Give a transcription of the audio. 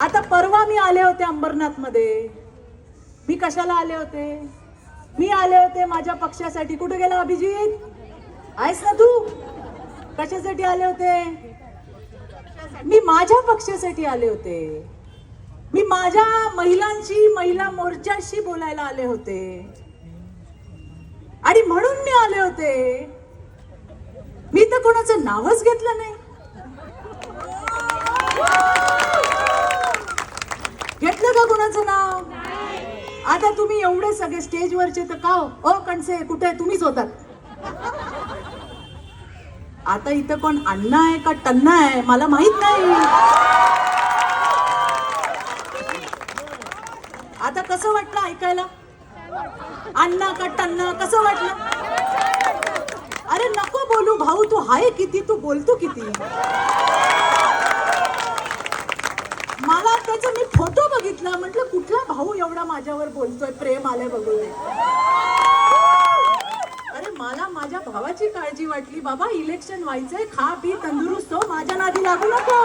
आता परवा मी आले होते अंबरनाथमध्ये. मी कशाला आले होते? मी आले होते माझ्या पक्षासाठी. कुठे गेला अभिजित? आहेस ना तू? कशासाठी आले होते? मी माझ्या पक्षासाठी आले होते. मी माझ्या महिलांशी महिला मोर्चाशी बोलायला आले होते. आणि म्हणून मी आले होते. मी तर कोणाचं नावच घेतलं नाही. घेतलं का कोणाचं नाव? आता तुम्ही एवढे सगळे स्टेजवरचे तर का हो? अ ओ कणसे कुठे तुम्हीच होतात. आता इथं कोण अण्णा आहे का टन्ना आहे? मला माहीत नाही. आता कसं वाटलं ऐकायला? अण्णा का टन्ना कसं वाटलं? अरे नको बोलू भाऊ तू हाय किती तू बोलतो किती? मला त्याचा मी फोटो बघितला. म्हटलं कुठला भाऊ एवढा माझ्यावर बोलतोय? प्रेम आलंय बघू दे अरे मला माझ्या भावाची काळजी वाटली. बाबा इलेक्शन व्हायचंय. खा पी तंदुरुस्त हो. माझ्या नादी लागू नको.